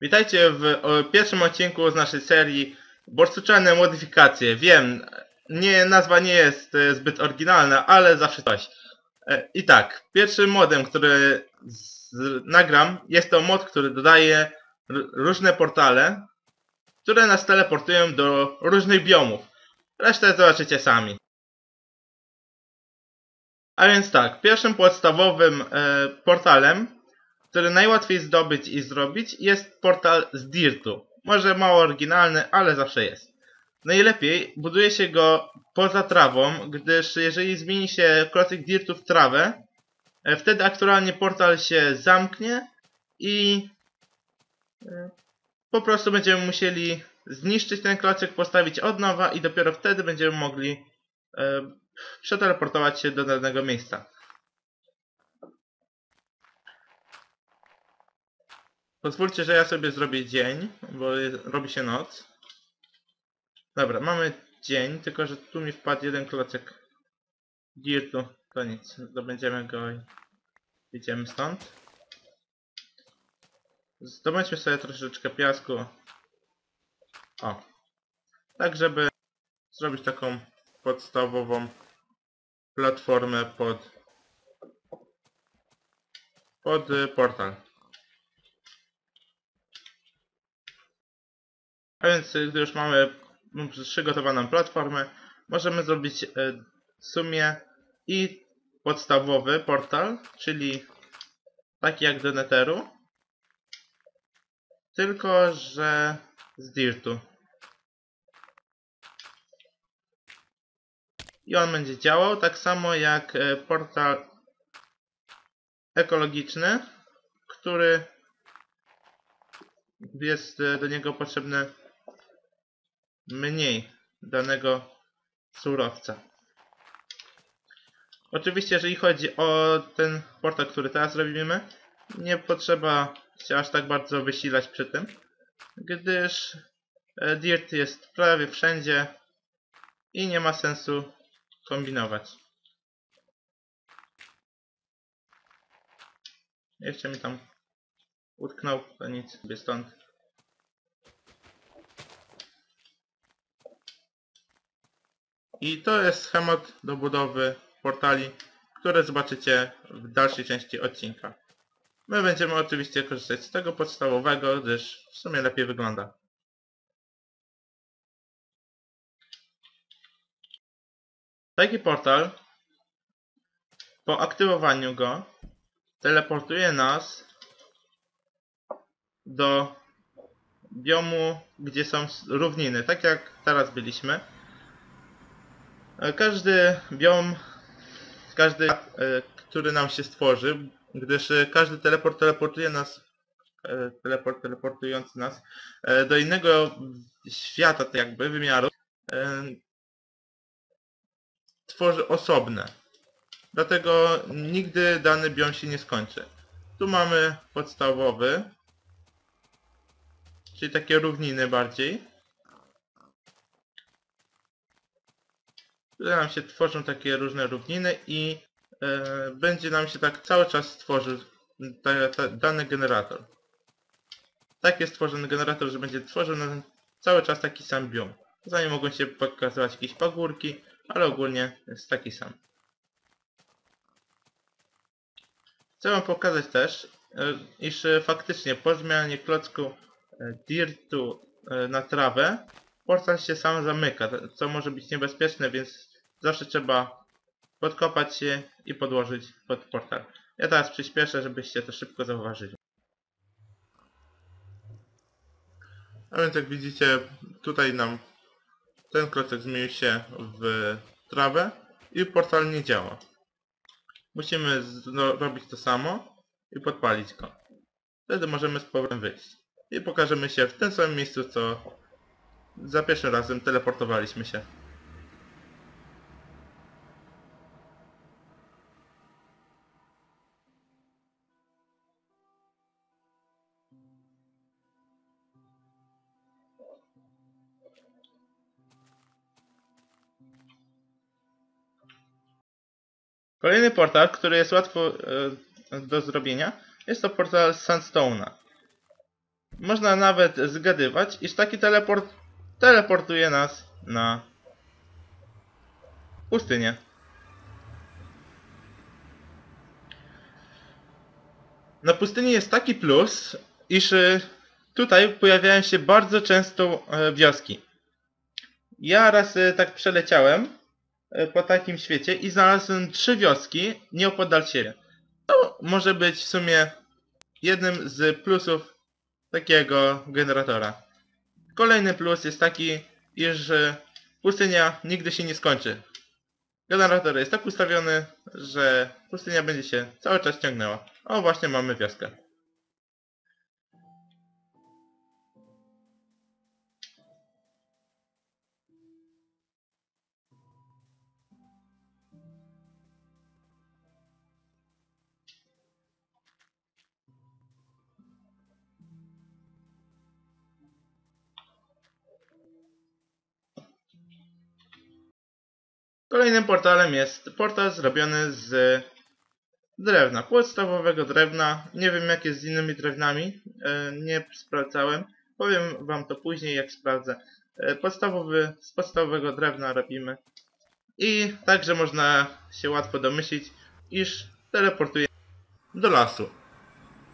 Witajcie w o, pierwszym odcinku z naszej serii Borsuczane modyfikacje. Wiem, nie, nazwa nie jest e, zbyt oryginalna, ale zawsze coś. E, I tak, pierwszym modem, który z, nagram, jest to mod, który dodaje różne portale, które nas teleportują do różnych biomów. Resztę zobaczycie sami. A więc tak, pierwszym podstawowym e, portalem który najłatwiej zdobyć i zrobić jest portal z Dirtu. Może mało oryginalny, ale zawsze jest. Najlepiej buduje się go poza trawą, gdyż jeżeli zmieni się klocek Dirtu w trawę, e, wtedy aktualnie portal się zamknie i e, po prostu będziemy musieli zniszczyć ten klocek, postawić od nowa i dopiero wtedy będziemy mogli e, przeteleportować się do danego miejsca. Pozwólcie, że ja sobie zrobię dzień, bo robi się noc. Dobra, mamy dzień, tylko że tu mi wpadł jeden klocek dirtu. To nic, zdobędziemy go i idziemy stąd. Zdobędźmy sobie troszeczkę piasku. O. Tak, żeby zrobić taką podstawową platformę pod pod y, portal. A więc gdy już mamy przygotowaną platformę, możemy zrobić y, w sumie i podstawowy portal, czyli taki jak do Netheru, tylko że z Dirtu. I on będzie działał tak samo jak y, portal ekologiczny, który jest y, do niego potrzebny mniej danego surowca. Oczywiście, jeżeli chodzi o ten portal, który teraz robimy, nie potrzeba się aż tak bardzo wysilać przy tym, gdyż e, dirt jest prawie wszędzie i nie ma sensu kombinować. Jeszcze mi tam utknął, to nic, sobie stąd. I to jest schemat do budowy portali, które zobaczycie w dalszej części odcinka. My będziemy oczywiście korzystać z tego podstawowego, gdyż w sumie lepiej wygląda. Taki portal po aktywowaniu go teleportuje nas do biomu, gdzie są równiny, tak jak teraz byliśmy. E, Każdy biom, każdy, e, który nam się stworzy, gdyż e, każdy teleport teleportuje nas, teleport teleportujący nas do innego świata, tak jakby, wymiaru, tworzy osobne. Dlatego nigdy dany biom się nie skończy. Tu mamy podstawowy, czyli takie równiny bardziej. Które nam się tworzą takie różne równiny i e, będzie nam się tak cały czas tworzył ta, ta, dany generator. Tak jest stworzony generator, że będzie tworzył nam cały czas taki sam biom. Czasami mogą się pokazywać jakieś pagórki, ale ogólnie jest taki sam. Chcę wam pokazać też, e, iż faktycznie po zmianie klocku e, dirtu e, na trawę portal się sam zamyka, co może być niebezpieczne, więc zawsze trzeba podkopać się i podłożyć pod portal. Ja teraz przyspieszę, żebyście to szybko zauważyli. A więc jak widzicie, tutaj nam ten klocek zmienił się w trawę i portal nie działa. Musimy zrobić to samo i podpalić go. Wtedy możemy z powrotem wyjść. I pokażemy się w tym samym miejscu, co za pierwszym razem teleportowaliśmy się. Kolejny portal, który jest łatwo e, do zrobienia, jest to portal Sandstone'a. Można nawet zgadywać, iż taki teleport teleportuje nas na pustynię. Na pustyni jest taki plus, iż y, tutaj pojawiają się bardzo często e, wioski. Ja raz y, tak przeleciałem po takim świecie i znalazłem trzy wioski nieopodal siebie. To może być w sumie jednym z plusów takiego generatora. Kolejny plus jest taki, iż pustynia nigdy się nie skończy. Generator jest tak ustawiony, że pustynia będzie się cały czas ciągnęła. O, właśnie mamy wioskę. Kolejnym portalem jest portal zrobiony z drewna, podstawowego drewna. Nie wiem jak jest z innymi drewnami, e, nie sprawdzałem. Powiem wam to później jak sprawdzę. E, Podstawowy, z podstawowego drewna robimy. I także można się łatwo domyślić, iż teleportuje do lasu.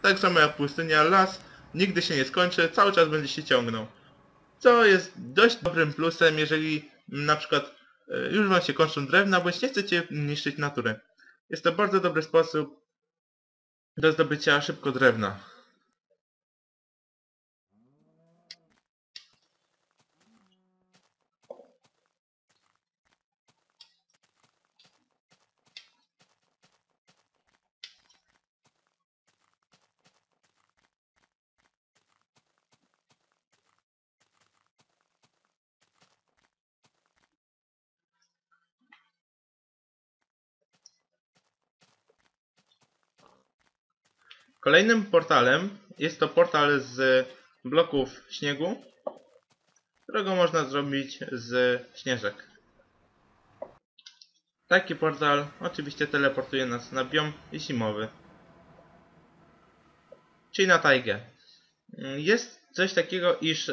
Tak samo jak pustynia, las nigdy się nie skończy, cały czas będzie się ciągnął. Co jest dość dobrym plusem, jeżeli na przykład już wam się kończą drewna, bo nie chcecie niszczyć natury. Jest to bardzo dobry sposób do zdobycia szybko drewna. Kolejnym portalem jest to portal z bloków śniegu, którego można zrobić z śnieżek. Taki portal oczywiście teleportuje nas na biom zimowy, czyli na tajgę. Jest coś takiego, iż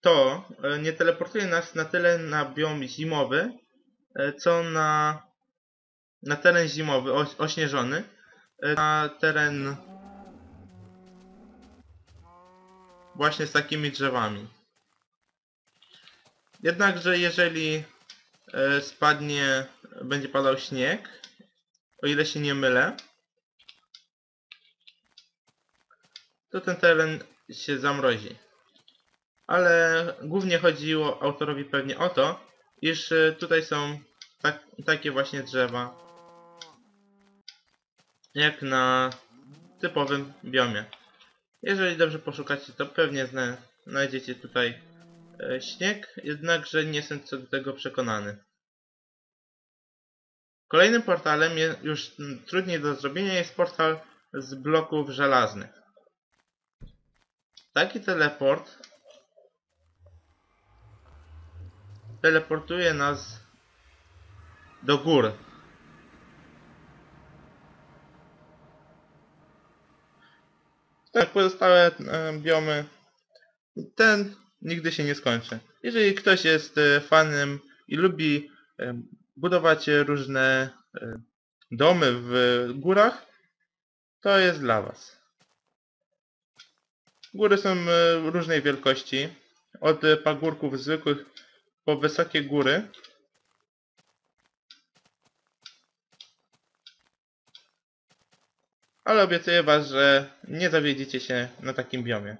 to nie teleportuje nas na tyle na biom zimowy, co na, na teren zimowy, oś- ośnieżony, na teren właśnie z takimi drzewami. Jednakże jeżeli e, spadnie, będzie padał śnieg, o ile się nie mylę, to ten teren się zamrozi. Ale głównie chodziło autorowi pewnie o to, iż e, tutaj są tak, takie właśnie drzewa, jak na typowym biomie. Jeżeli dobrze poszukacie, to pewnie zna, znajdziecie tutaj e, śnieg, jednakże nie jestem co do tego przekonany. Kolejnym portalem, je, już trudniej do zrobienia, jest portal z bloków żelaznych. Taki teleport teleportuje nas do gór. Tak, pozostałe e, biomy, ten nigdy się nie skończy. Jeżeli ktoś jest e, fanem i lubi e, budować różne domy w górach, to jest dla Was. Góry są różnej wielkości, od pagórków zwykłych po wysokie góry. Ale obiecuję Was, że nie zawiedziecie się na takim biomie.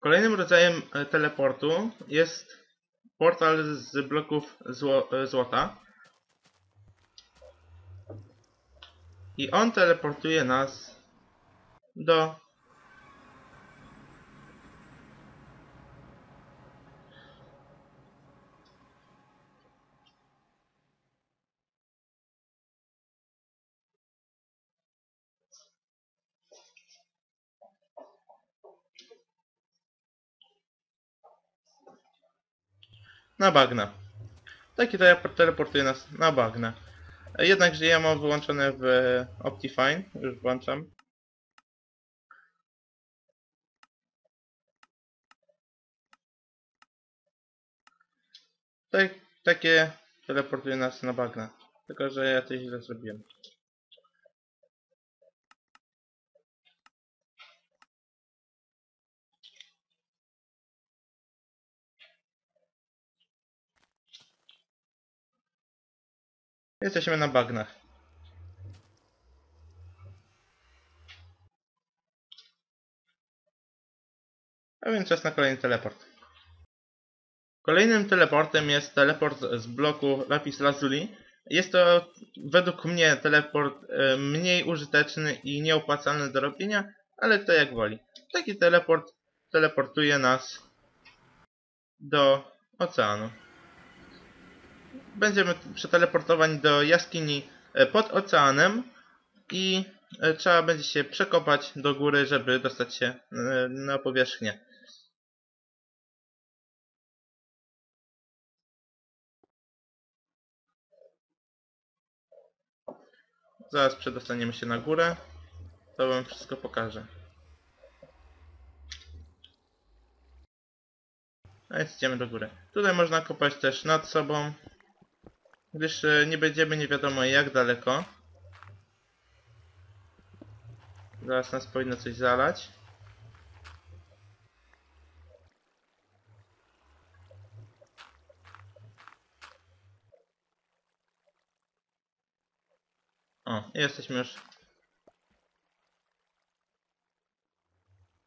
Kolejnym rodzajem e, teleportu jest portal z bloków zło e, złota. I on teleportuje nas do na bagna. Taki teleport teleportuje nas na bagna. E, Jednakże ja mam wyłączone w Optifine, już włączam. Tak, takie teleportuje nas na bagna. Tylko, że ja to źle zrobiłem. Jesteśmy na bagnach. A więc czas na kolejny teleport. Kolejnym teleportem jest teleport z bloku Lapis Lazuli. Jest to według mnie teleport e, mniej użyteczny i nieopłacalny do robienia, ale kto jak woli. Taki teleport teleportuje nas do oceanu. Będziemy przeteleportowani do jaskini e, pod oceanem i e, trzeba będzie się przekopać do góry, żeby dostać się e, na powierzchnię. Zaraz przedostaniemy się na górę. To wam wszystko pokażę. A więc idziemy do góry. Tutaj można kopać też nad sobą, gdyż e, nie będziemy nie wiadomo jak daleko. Zaraz nas powinno coś zalać. O, jesteśmy już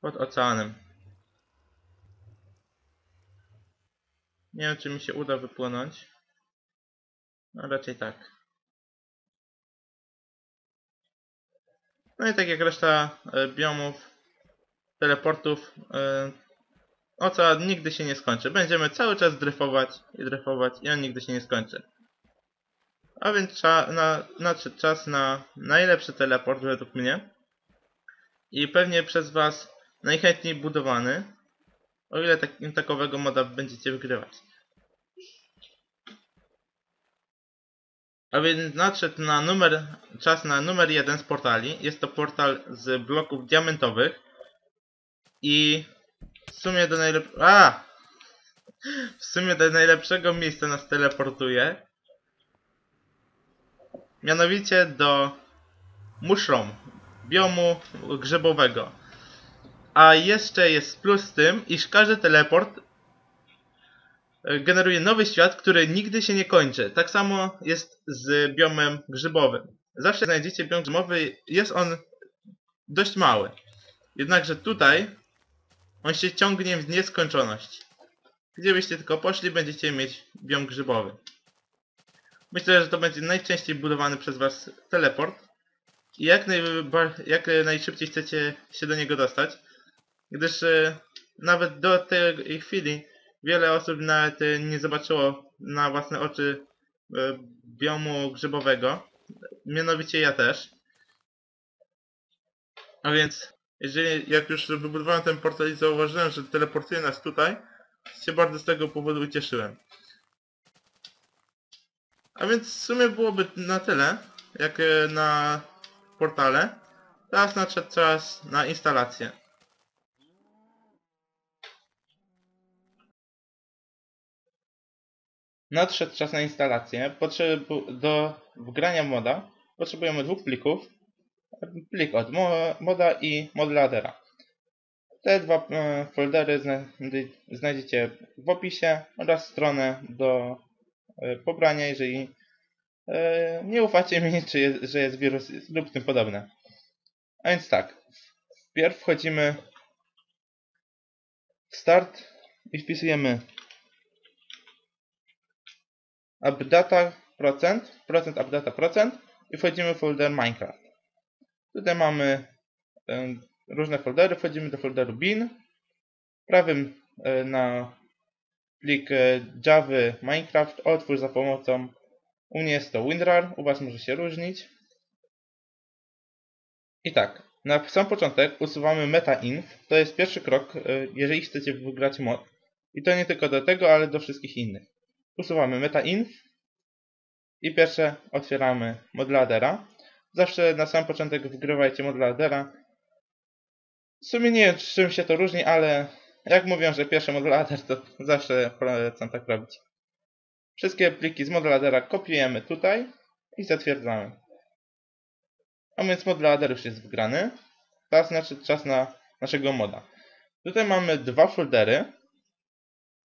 pod oceanem. Nie wiem, czy mi się uda wypłynąć. No raczej tak. No i tak jak reszta e, biomów, teleportów, e, ocean nigdy się nie skończy. Będziemy cały czas dryfować i dryfować i on nigdy się nie skończy. A więc cza, na, nadszedł czas na najlepszy teleport według mnie. I pewnie przez Was najchętniej budowany. O ile tak, takowego moda będziecie wygrywać. A więc nadszedł na numer, czas na numer jeden z portali. Jest to portal z bloków diamentowych. I w sumie do najlepszego... A! W sumie do najlepszego miejsca nas teleportuje. Mianowicie do muszrom, biomu grzybowego. A jeszcze jest plus z tym, iż każdy teleport generuje nowy świat, który nigdy się nie kończy. Tak samo jest z biomem grzybowym. Zawsze znajdziecie biom grzybowy, jest on dość mały. Jednakże tutaj on się ciągnie w nieskończoność. Gdzie byście tylko poszli, będziecie mieć biom grzybowy. Myślę, że to będzie najczęściej budowany przez Was teleport. I jak, najba- jak najszybciej chcecie się do niego dostać. Gdyż e, nawet do tej chwili wiele osób nawet e, nie zobaczyło na własne oczy e, biomu grzybowego. Mianowicie ja też. A więc, jeżeli jak już wybudowałem ten portal i zauważyłem, że teleportuje nas tutaj, się bardzo z tego powodu ucieszyłem. A więc w sumie byłoby na tyle, jak e, na portale. Teraz nadszedł czas na instalację. Nadszedł czas na instalację. Potrzebu do wgrania moda potrzebujemy dwóch plików. Plik od mo moda i modladera. Te dwa e, foldery znajdzie- znajdziecie w opisie oraz stronę do e, pobrania, jeżeli e, nie ufacie mi, czy jest, że jest wirus lub tym podobne. A więc tak, wpierw wchodzimy w start i wpisujemy updata procent, procent updata procent i wchodzimy w folder Minecraft. Tutaj mamy e, różne foldery, wchodzimy do folderu bin, prawym e, na plik e, Java Minecraft otwórz za pomocą u mnie jest to WinRAR, u Was może się różnić. I tak, na sam początek usuwamy metainf. To jest pierwszy krok, jeżeli chcecie wygrać mod. I to nie tylko do tego, ale do wszystkich innych. Usuwamy metainf i pierwsze otwieramy modladera. Zawsze na sam początek wgrywajcie modladera. W sumie nie wiem czym się to różni, ale jak mówią, że pierwszy modlader to zawsze polecam tak robić. Wszystkie pliki z modladera kopiujemy tutaj i zatwierdzamy. A więc modlader już jest wgrany. Teraz znaczy czas na naszego moda. Tutaj mamy dwa foldery.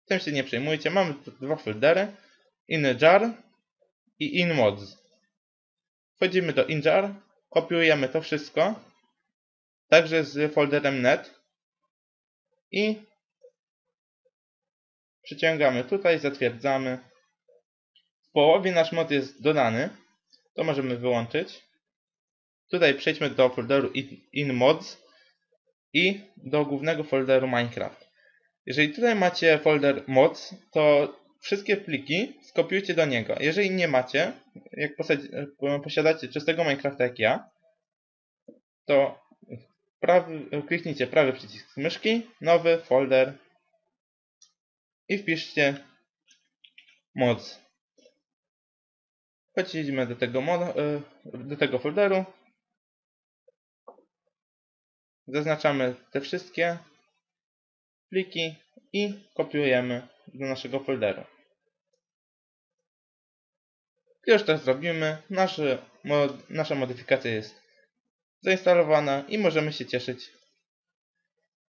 Tym się nie przejmujcie. Mamy dwa foldery. InJar i InMods. Wchodzimy do InJar, kopiujemy to wszystko. Także z folderem net. I przyciągamy tutaj, zatwierdzamy. W połowie nasz mod jest dodany. To możemy wyłączyć. Tutaj przejdźmy do folderu InMods i do głównego folderu Minecraft. Jeżeli tutaj macie folder mods, to wszystkie pliki skopiujcie do niego. Jeżeli nie macie, jak posiadacie czystego Minecrafta jak ja, to prawy, kliknijcie prawy przycisk myszki, nowy folder i wpiszcie mods. Wchodzimy do tego, mod, do tego folderu. Zaznaczamy te wszystkie pliki i kopiujemy do naszego folderu. Już to zrobimy, nasze, mod, nasza modyfikacja jest zainstalowana i możemy się cieszyć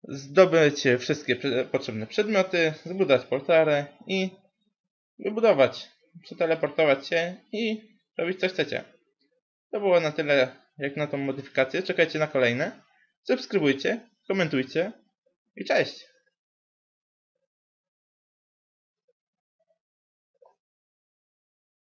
zdobyć wszystkie potrzebne przedmioty, zbudować portale i wybudować, przeteleportować się i robić co chcecie. To było na tyle jak na tą modyfikację. Czekajcie na kolejne. Subskrybujcie, komentujcie i cześć!